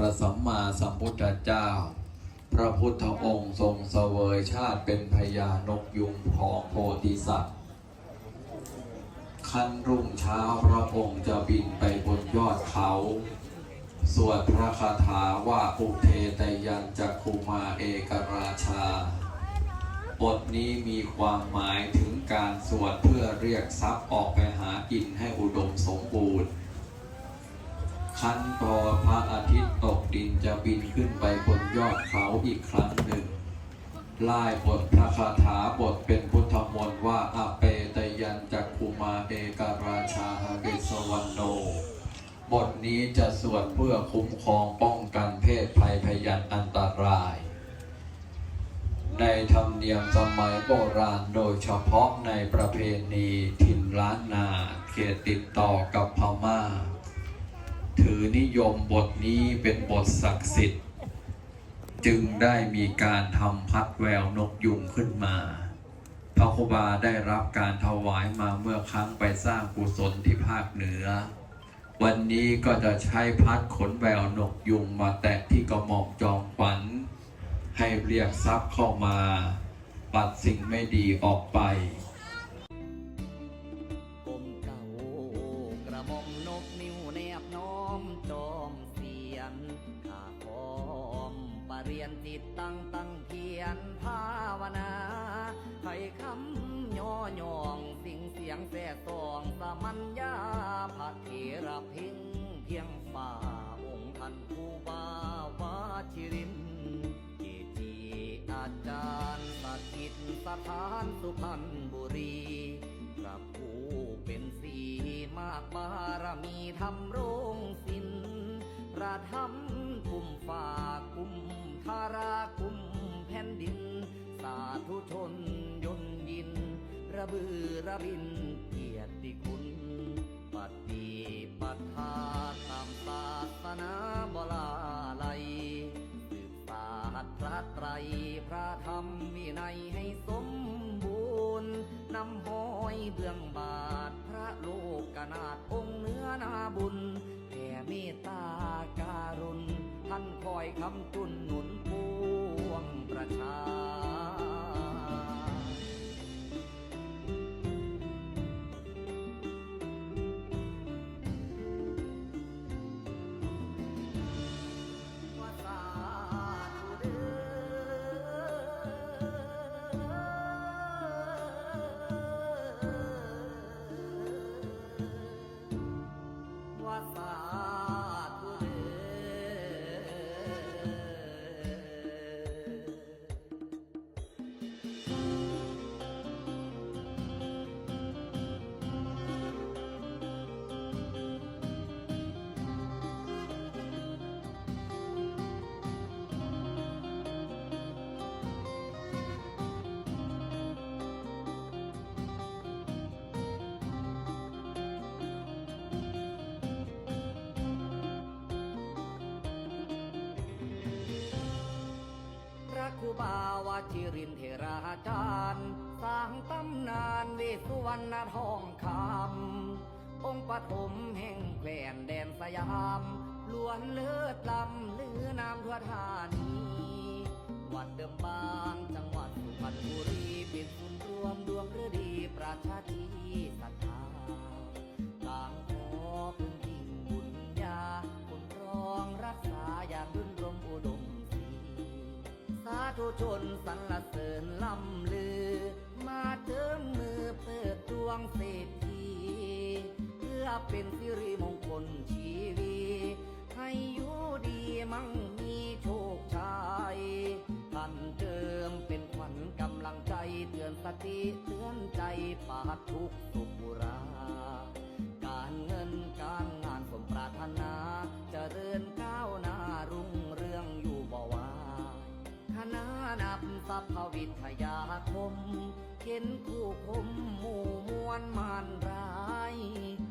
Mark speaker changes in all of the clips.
Speaker 1: พระสัมมาสัมพุทธเจ้า พระพุทธองค์ทรงเสวยชาติเป็นพญานกยุงของโพธิสัตว์คันรุ่งเช้าพระองค์จะบินไปบนยอดเขา สวดพระคาถาว่าอุเทตยันจักคุมาเอกราชา บทนี้มีความหมายถึงการสวดเพื่อเรียกทรัพย์ออกไปหากินให้อุดมสมบูรณ์ คันพอพระอาทิตย์ตกดินจะบินขึ้นไปบนยอดเขาอีกครั้งหนึ่งไล่บทพระคาถาบทเป็นพุทธมนต์ว่าอาเปตยันจักคุมาเอกราชาเกสวันโน บทนี้จะสวดเพื่อคุ้มครองป้องกันเพศภัยพยันอันตราย ในธรรมเนียมสมัยโบราณโดยเฉพาะในประเพณีถิ่นล้านนาเขตติดต่อกับพม่า ถือนิยมบทนี้เป็นบทศักดิ์สิทธิ์ จึงได้มีการทำพัดแววนกยุงขึ้นมาพระครูบาได้รับการถวายมาเมื่อครั้งไปสร้างกุศลที่ภาคเหนือ วันนี้ก็จะใช้พัดขนแววนกยุงมาแตะที่กระหม่อมจอมขวัญให้เรียกทรัพย์เข้ามา ปัดสิ่งไม่ดีออกไป
Speaker 2: เรียนจิตตั้งตั้งเพียนภาวนาให้คำย่อย่องสิ่งเสียงแส่สองสมัญญาพระเถระเพ่งเพียงฝ่าองค์ท่านผู้บาวาชิรินเกจิอาจารย์สถิตสถานสุพรรณบุรีพระผู้เป็นสีมากบารมีทำโรงสินประทำกุ้มฝ่ากุ้ม ธารากุมแผ่นดิน สาธุชนยนยิน ระบือระบินเกียรติคุณปฏิปัฏฐาตามศาสนาบลาไลยสืบสาพระไตรพระธรรมวินัยให้สมบูรณ์นำห้อยเบื้องบาท พระโลกนาถองค์เนื้อนาบุญแผ่เมตตากาานคอยคำจุนหนุนปวงประชาว่า ชิรินเทราจารย์ สร้างตำนานวิสุวรรณทองคำ องค์ปฐมแห่งแคว้นแดนสยาม ล้วนเลิศลำลือนามทั่วธานี วัดเดิมบางจังหวัดสุพรรณบุรีเป็นศูนย์รวมดวงฤดีประชาธิศ ชนสรรเสริญล่ำลือ มาเจิมมือเปิดดวงเศรษฐีเพื่อเป็นสิริมงคลชีวีให้อยู่ดีมั่งมีโชคชัยท่านเจิมเป็นขวัญกำลังใจเตือนสติเตือนใจปาดทุกข์สุขรา สัพพวิทยาคม เข็นคู่คมหมู่มวลมานราย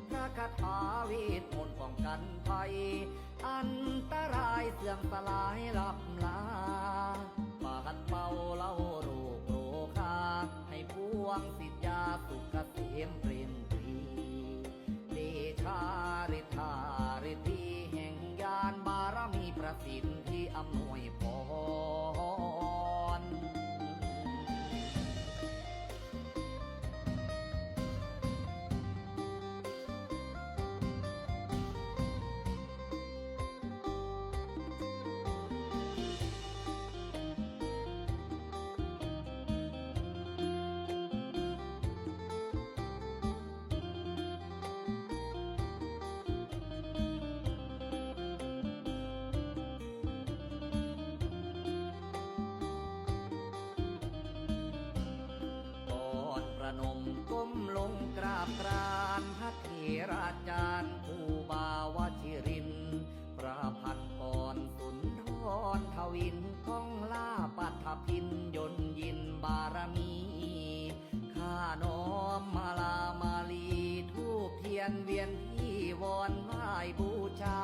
Speaker 2: พระคาถาเวทมนต์ป้องกันภัย อันตรายเสื่อมสลายลับลาปาันเป่าเล่าโรคโรคาให้พวงสิทธยาสุขเกษมเปลี่ยน ระเถราจารย์ภูบาวชิรินทร์พระพันกรสุนทรทวินก้องล่าปัทพินยนยินบารมีข้าน้อมมาลามาลีทูบเทียนเวียนที่วอนไหว้บูชา